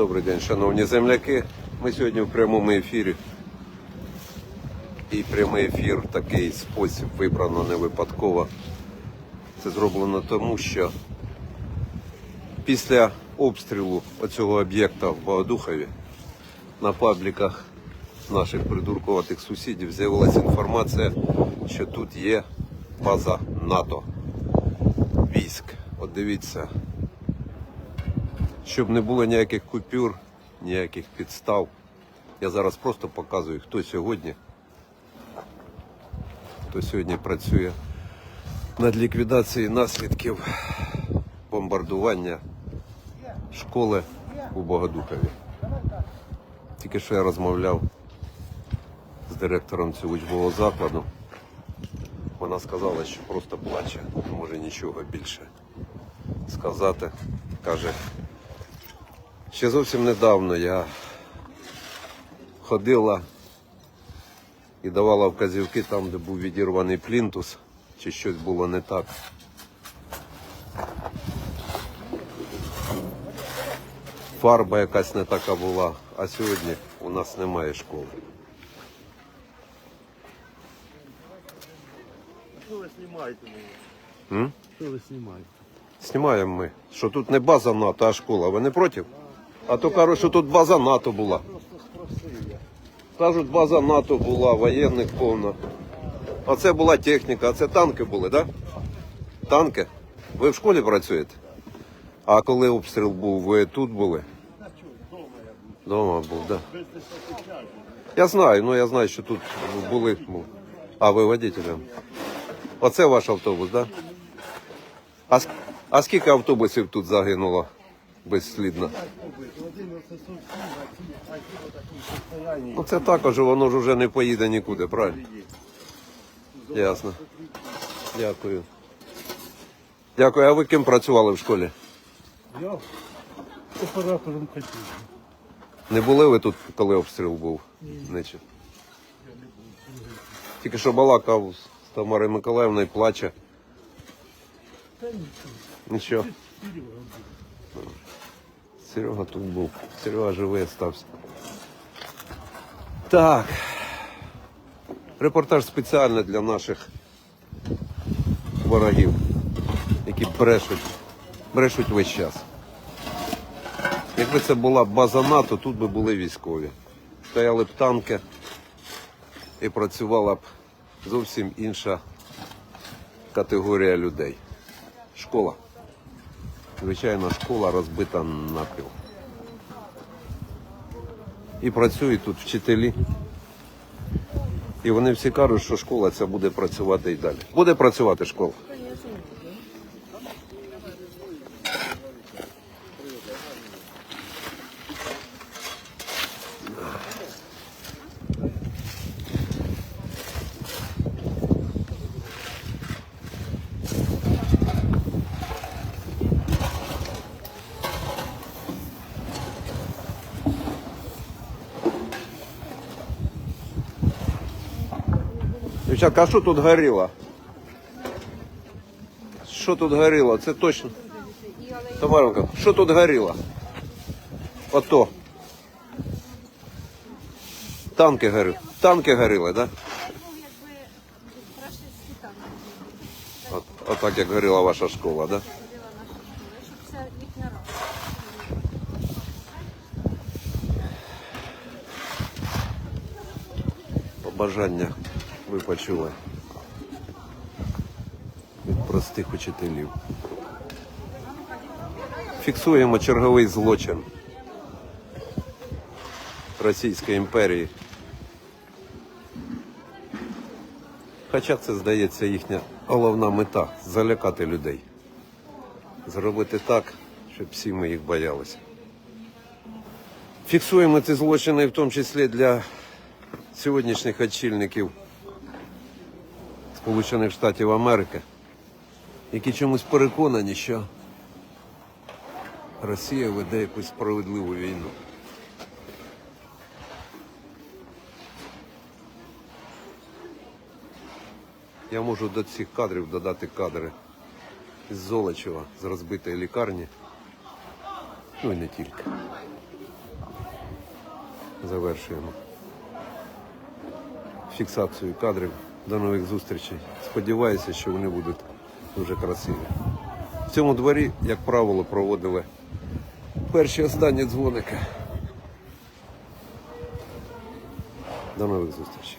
Добрий день, шановні земляки. Ми сьогодні в прямому ефірі. І прямий ефір в такий спосіб вибрано не випадково. Це зроблено тому, що після обстрілу оцього об'єкта в Богодухові на пабліках наших придуркуватих сусідів з'явилася інформація, що тут є база НАТО військ. От дивіться, щоб не було ніяких купюр, ніяких підстав. Я зараз просто показую, хто сьогодні, хто сьогодні працює над ліквідацією наслідків бомбардування школи у Богодухові. Тільки що я розмовляв з директором цього учбового закладу. Вона сказала, що просто плаче, не може нічого більше сказати. Каже, ще зовсім недавно я ходила і давала вказівки там, де був відірваний плінтус, чи щось було не так. Фарба якась не така була, а сьогодні у нас немає школи. Що ви знімаєте мене? Що ви знімаєте? Знімаємо ми, що тут не база НАТО, а школа. Ви не проти? А то кажуть, тут база НАТО була. Кажуть, база НАТО була, воєнних повно. А це була техніка, а це танки були, так? Да? Танки? Ви в школі працюєте? А коли обстріл був, ви тут були? Дома був, так. Да. Я знаю, ну я знаю, що тут були. А ви водителем. Оце ваш автобус, так? Да? А, а скільки автобусів тут загинуло безслідно? Ну це також воно ж вже не поїде нікуди, правильно? Ясно. Дякую. Дякую. А ви ким працювали в школі? Я оператором катюшки. Не були ви тут, коли обстріл був? Нічого. Тільки що балакав з Тамарою Миколаївною, плаче. Та нічого. Нічого. Серега тут був. Серега живий стався. Так. Репортаж спеціально для наших ворогів, які брешуть, брешуть весь час. Якби це була база НАТО, тут би були військові. Стояли б танки і працювала б зовсім інша категорія людей. Школа. Звичайно, школа розбита напіл. І працюють тут вчителі. І вони всі кажуть, що школа ця буде працювати і далі. Буде працювати школа. Дівчатка, а що тут горіло? Що тут горіло? Це точно. Тамаронка, що тут горіло? Ото. Танки горили. Танки горіли, так? Да? Отак як горіла ваша школа, так? Да? Побажання ви почули від простих учителів. Фіксуємо черговий злочин Російської імперії. Хоча це здається їхня головна мета залякати людей. Зробити так, щоб всі ми їх боялися. Фіксуємо ці злочини в тому числі для сьогоднішніх очільників Сполучених Штатів Америки, які чомусь переконані, що Росія веде якусь справедливу війну. Я можу до цих кадрів додати кадри з Золочева, з розбитої лікарні. Ну і не тільки. завершуємо фіксацію кадрів. До нових зустрічей. Сподіваюся, що вони будуть дуже красиві. В цьому дворі, як правило, проводили перші останні дзвоники. До нових зустрічей.